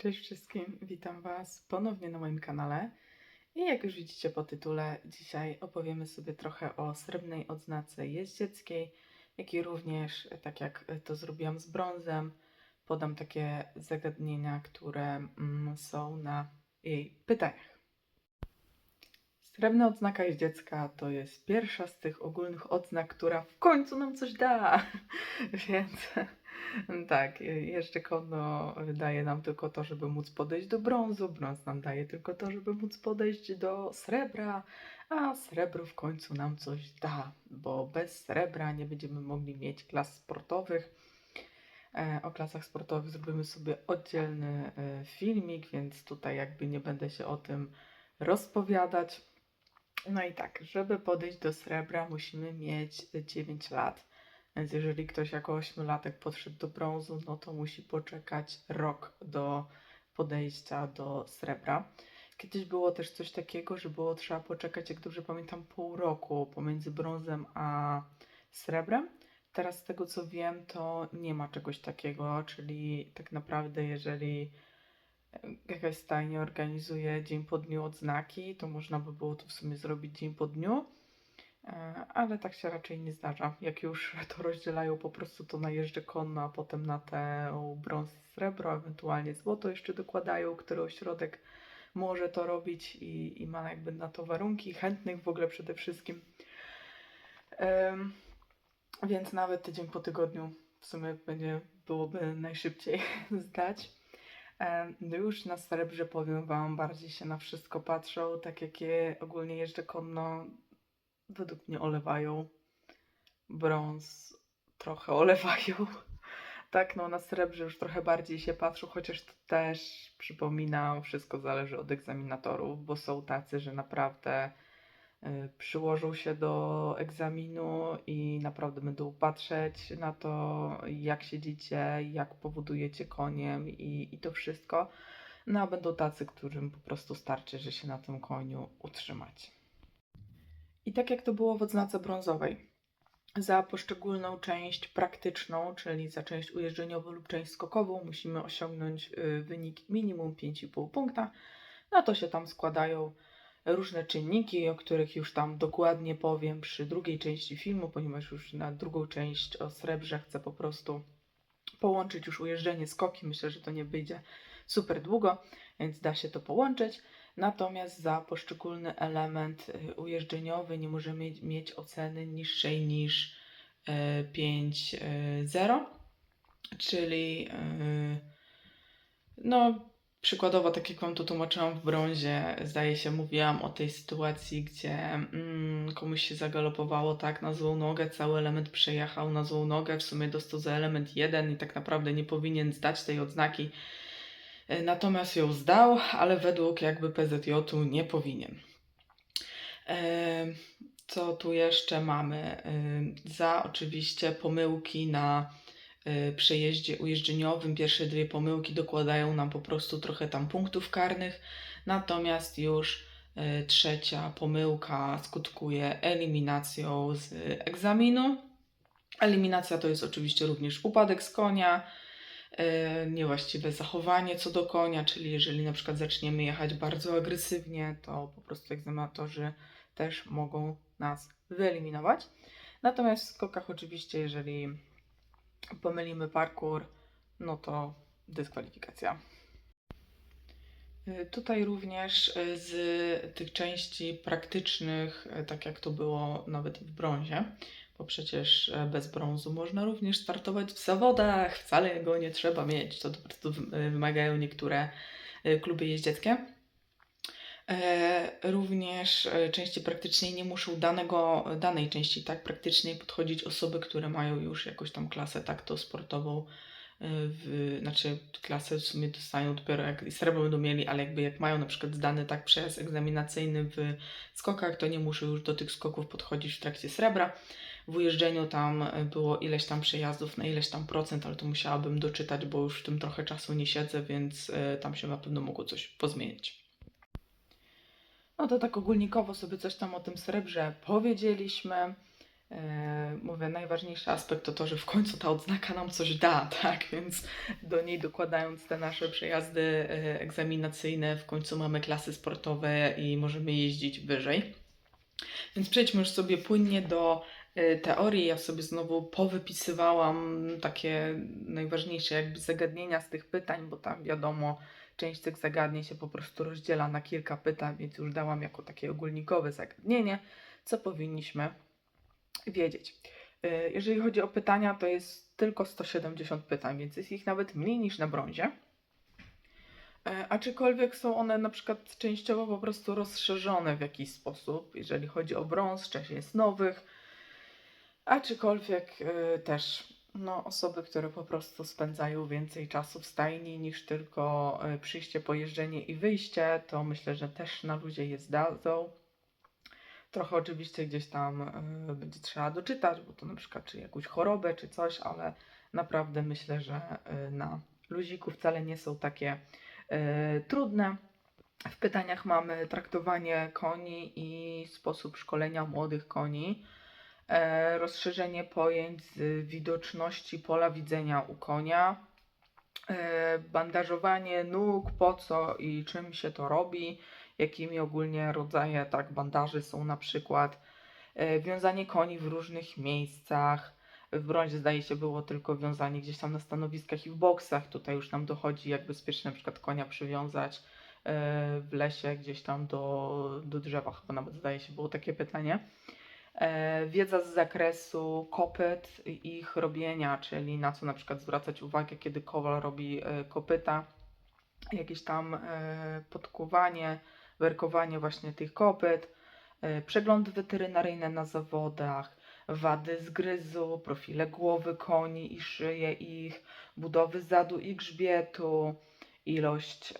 Cześć wszystkim, witam Was ponownie na moim kanale. I jak już widzicie po tytule, dzisiaj opowiemy sobie trochę o srebrnej odznace jeździeckiej, jak i również, tak jak to zrobiłam z brązem, podam takie zagadnienia, które mm, są na jej pytaniach. Srebrna odznaka jeździecka to jest pierwsza z tych ogólnych odznak, która w końcu nam coś da. Więc tak, jeszcze konno daje nam tylko to, żeby móc podejść do brązu, brąz nam daje tylko to, żeby móc podejść do srebra, a srebro w końcu nam coś da, bo bez srebra nie będziemy mogli mieć klas sportowych. E, O klasach sportowych zrobimy sobie oddzielny e, filmik, więc tutaj jakby nie będę się o tym rozpowiadać. No i tak, żeby podejść do srebra, musimy mieć 9 lat. Więc jeżeli ktoś jako ośmiolatek podszedł do brązu, no to musi poczekać rok do podejścia do srebra. Kiedyś było też coś takiego, że było trzeba poczekać, jak dobrze pamiętam, pół roku pomiędzy brązem a srebrem. Teraz z tego co wiem, to nie ma czegoś takiego, czyli tak naprawdę jeżeli e, jakaś stajnia organizuje dzień po dniu odznaki, to można by było to w sumie zrobić dzień po dniu. E, ale tak się raczej nie zdarza. Jak już to rozdzielają po prostu to na jeżdżę konno, a potem na te brąz, srebro, ewentualnie złoto jeszcze dokładają, który ośrodek może to robić i, i ma jakby na to warunki, chętnych w ogóle przede wszystkim. Em, więc nawet tydzień po tygodniu w sumie będzie, byłoby najszybciej zdać. No już na srebrze powiem Wam, bardziej się na wszystko patrzą, tak jak je ogólnie jeżdżę konno, według mnie olewają. Brąz trochę olewają. Tak, no na srebrze już trochę bardziej się patrzą, chociaż to też przypominam, wszystko zależy od egzaminatorów, bo są tacy, że naprawdę y, przyłożą się do egzaminu i naprawdę będą patrzeć na to, jak siedzicie, jak powodujecie koniem i, i to wszystko. No a będą tacy, którym po prostu starczy, że się na tym koniu utrzymać. I tak jak to było w odznace brązowej, za poszczególną część praktyczną, czyli za część ujeżdżeniową lub część skokową, musimy osiągnąć y, wynik minimum 5,5 punkta. Na to się tam składają różne czynniki, o których już tam dokładnie powiem przy drugiej części filmu, ponieważ już na drugą część o srebrze chcę po prostu połączyć już ujeżdżenie skoki. Myślę, że to nie wyjdzie super długo, więc da się to połączyć. Natomiast za poszczególny element y, ujeżdżeniowy nie możemy mieć oceny niższej niż y, 5,0, czyli y, no przykładowo, tak jak Wam to tłumaczyłam w brązie, zdaje się, mówiłam o tej sytuacji, gdzie mm, komuś się zagalopowało tak na złą nogę, cały element przejechał na złą nogę, w sumie dostał za element jeden i tak naprawdę nie powinien zdać tej odznaki Natomiast ją zdał, ale według jakby PZJ-u nie powinien. E, Co tu jeszcze mamy? E, Za oczywiście pomyłki na e, przejeździe ujeżdżeniowym. Pierwsze dwie pomyłki dokładają nam po prostu trochę tam punktów karnych, natomiast już e, trzecia pomyłka skutkuje eliminacją z egzaminu. Eliminacja to jest oczywiście również upadek z konia, e, niewłaściwe zachowanie co do konia, czyli jeżeli na przykład zaczniemy jechać bardzo agresywnie, to po prostu egzaminatorzy też mogą nas wyeliminować. Natomiast w skokach oczywiście, jeżeli pomylimy parkour, no to dyskwalifikacja. Y, Tutaj również y, z tych części praktycznych, tak jak to było nawet w brązie, bo przecież e, bez brązu można również startować w zawodach, wcale go nie trzeba mieć, to po prostu y, wymagają niektóre y, kluby jeździeckie. E, Również e, części praktycznej nie muszą danego, danej części tak praktycznej podchodzić osoby, które mają już jakąś tam klasę takto sportową, e, w, znaczy klasę w sumie dostają dopiero jak i srebro będą mieli, ale jakby jak mają na przykład zdany tak przejazd egzaminacyjny w skokach, to nie muszą już do tych skoków podchodzić w trakcie srebra. W ujeżdżeniu tam e, było ileś tam przejazdów na ileś tam procent, ale to musiałabym doczytać, bo już w tym trochę czasu nie siedzę, więc e, tam się na pewno mogło coś pozmienić. No to tak ogólnikowo sobie coś tam o tym srebrze powiedzieliśmy. E, Mówię, najważniejszy aspekt to to, że w końcu ta odznaka nam coś da, tak? Więc do niej dokładając te nasze przejazdy egzaminacyjne, w końcu mamy klasy sportowe i możemy jeździć wyżej. Więc przejdźmy już sobie płynnie do teorii. Ja sobie znowu powypisywałam takie najważniejsze jakby zagadnienia z tych pytań, bo tam wiadomo, część tych zagadnień się po prostu rozdziela na kilka pytań, więc już dałam jako takie ogólnikowe zagadnienie, co powinniśmy wiedzieć. Y, Jeżeli chodzi o pytania, to jest tylko 170 pytań, więc jest ich nawet mniej niż na brązie. E, Aczkolwiek są one na przykład częściowo po prostu rozszerzone w jakiś sposób. Jeżeli chodzi o brąz, część jest nowych. Aczkolwiek y, też no, osoby, które po prostu spędzają więcej czasu w stajni niż tylko y, przyjście, pojeżdżenie i wyjście, to myślę, że też na luzie je zdadzą. Trochę oczywiście gdzieś tam y, będzie trzeba doczytać, bo to na przykład czy jakąś chorobę, czy coś, ale naprawdę myślę, że y, na luziku wcale nie są takie y, trudne. W pytaniach mamy traktowanie koni i sposób szkolenia młodych koni, rozszerzenie pojęć z widoczności pola widzenia u konia, e, bandażowanie nóg, po co i czym się to robi, jakimi ogólnie rodzaje tak bandaży są na przykład, e, wiązanie koni w różnych miejscach. W brązie zdaje się było tylko wiązanie gdzieś tam na stanowiskach i w boksach. Tutaj już nam dochodzi, jak bezpiecznie na przykład konia przywiązać e, w lesie gdzieś tam do, do drzewa, chyba nawet zdaje się było takie pytanie. E, Wiedza z zakresu kopyt i ich robienia, czyli na co na przykład zwracać uwagę, kiedy kowal robi e, kopyta, jakieś tam e, podkuwanie, werkowanie właśnie tych kopyt, przeglądy weterynaryjne na zawodach, wady zgryzu, profile głowy koni i szyje ich, budowy zadu i grzbietu, ilość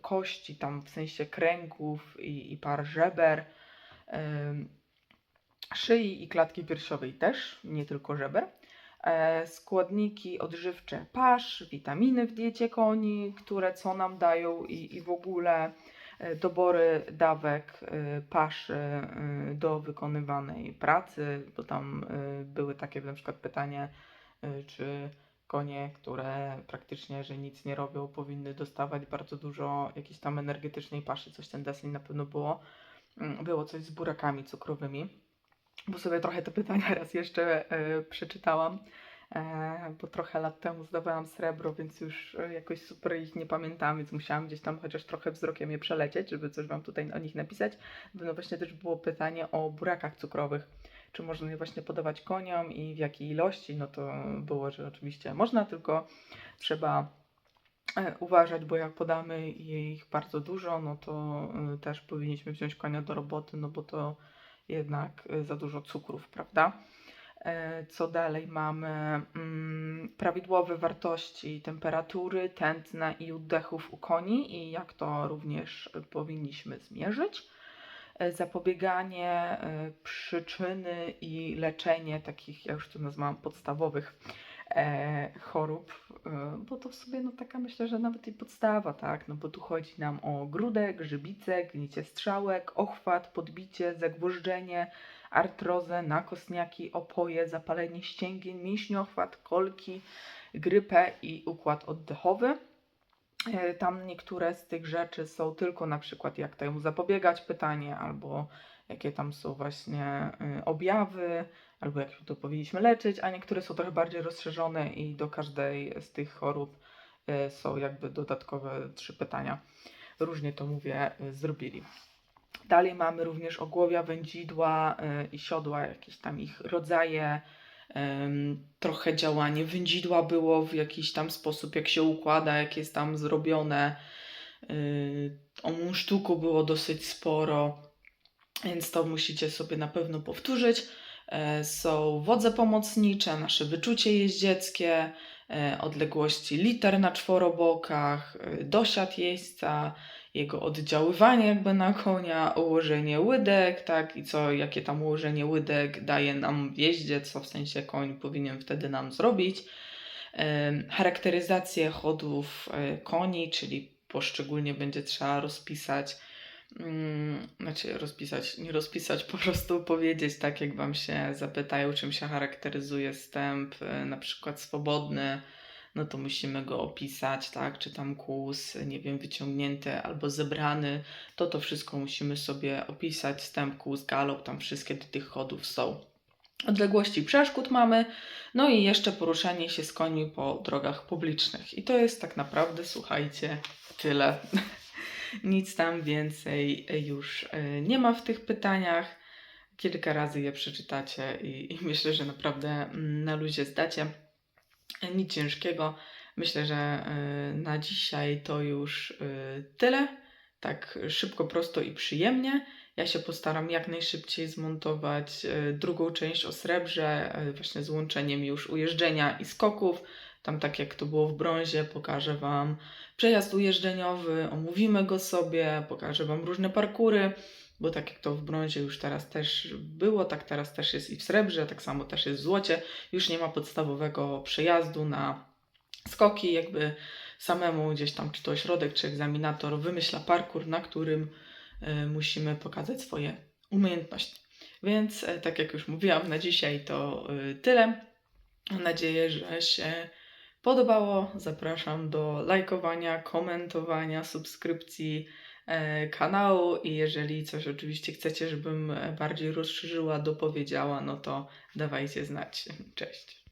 kości, tam w sensie kręgów i, i par żeber, szyi i klatki piersiowej też, nie tylko żeber. E, składniki odżywcze pasz, witaminy w diecie koni, które co nam dają i, i w ogóle e, dobory dawek e, paszy do wykonywanej pracy, bo tam były takie na przykład pytanie, czy konie, które praktycznie, że nic nie robią, powinny dostawać bardzo dużo jakiejś tam energetycznej paszy, coś ten deseń na pewno było. Mm, Było coś z burakami cukrowymi, bo sobie trochę te pytania raz jeszcze e, przeczytałam, e, bo trochę lat temu zdawałam srebro, więc już e, jakoś super ich nie pamiętam, więc musiałam gdzieś tam chociaż trochę wzrokiem je przelecieć, żeby coś Wam tutaj o nich napisać. No właśnie też było pytanie o burakach cukrowych. Czy można je właśnie podawać koniom i w jakiej ilości? No to było, że oczywiście można, tylko trzeba e, uważać, bo jak podamy ich bardzo dużo, no to e, też powinniśmy wziąć konia do roboty, no bo to jednak e, za dużo cukrów, prawda? E, Co dalej mamy? Mm, Prawidłowe wartości temperatury, tętna i oddechów u koni i jak to również powinniśmy zmierzyć. E, Zapobieganie, e, przyczyny i leczenie takich, ja już to nazwałam, podstawowych chorób, e, bo to w sobie no taka myślę, że nawet i podstawa, tak, no bo tu chodzi nam o grudek, grzybice, gnicie strzałek, ochwat, podbicie, zagwożdżenie, artrozę, nakostniaki, opoje, zapalenie ścięgien, mięśniochwat, kolki, grypę i układ oddechowy. E, Tam niektóre z tych rzeczy są tylko na przykład jak temu zapobiegać pytanie, albo jakie tam są właśnie y, objawy, albo jak to powinniśmy leczyć, a niektóre są trochę bardziej rozszerzone i do każdej z tych chorób y, są jakby dodatkowe trzy pytania. Różnie to mówię, y, zrobili. Dalej mamy również ogłowia, wędzidła i siodła, jakieś tam ich rodzaje, trochę działanie wędzidła było w jakiś tam sposób, jak się układa, jak jest tam zrobione. O munsztuku było dosyć sporo, więc to musicie sobie na pewno powtórzyć. E, Są wodze pomocnicze, nasze wyczucie jeździeckie, e, odległości liter na czworobokach, e, dosiad jeźdźca, jego oddziaływanie jakby na konia, ułożenie łydek, tak, i co, jakie tam ułożenie łydek daje nam jeździe, co w sensie koń powinien wtedy nam zrobić. Charakteryzację chodów koni, czyli poszczególnie będzie trzeba rozpisać mm, znaczy rozpisać, nie rozpisać, po prostu powiedzieć tak, jak Wam się zapytają, czym się charakteryzuje stęp, e, na przykład swobodny, no to musimy go opisać, tak, czy tam kłus, nie wiem, wyciągnięty albo zebrany, to to wszystko musimy sobie opisać, stęp, kłus, galop, tam wszystkie tych chodów są. Odległości przeszkód mamy, no i jeszcze poruszanie się z końmi po drogach publicznych. I to jest tak naprawdę, słuchajcie, tyle. Nic tam więcej już e, nie ma w tych pytaniach. Kilka razy je przeczytacie i, i myślę, że naprawdę mm, na luzie zdacie. E, Nic ciężkiego. Myślę, że e, na dzisiaj to już tyle. Tak szybko, prosto i przyjemnie. Ja się postaram jak najszybciej zmontować drugą część o srebrze, właśnie z łączeniem już ujeżdżenia i skoków. Tam tak jak to było w brązie, pokażę Wam przejazd ujeżdżeniowy, omówimy go sobie, pokażę Wam różne parkury, bo tak jak to w brązie już teraz też było, tak teraz też jest i w srebrze, tak samo też jest w złocie. Już nie ma podstawowego przejazdu na skoki, jakby samemu gdzieś tam, czy to ośrodek, czy egzaminator wymyśla parkur, na którym e, musimy pokazać swoje umiejętności. Więc e, tak jak już mówiłam, na dzisiaj to e, tyle. Mam nadzieję, że się podobało. Zapraszam do lajkowania, komentowania, subskrypcji e, kanału i jeżeli coś oczywiście chcecie, żebym e, bardziej rozszerzyła, dopowiedziała, no to dawajcie znać. Cześć.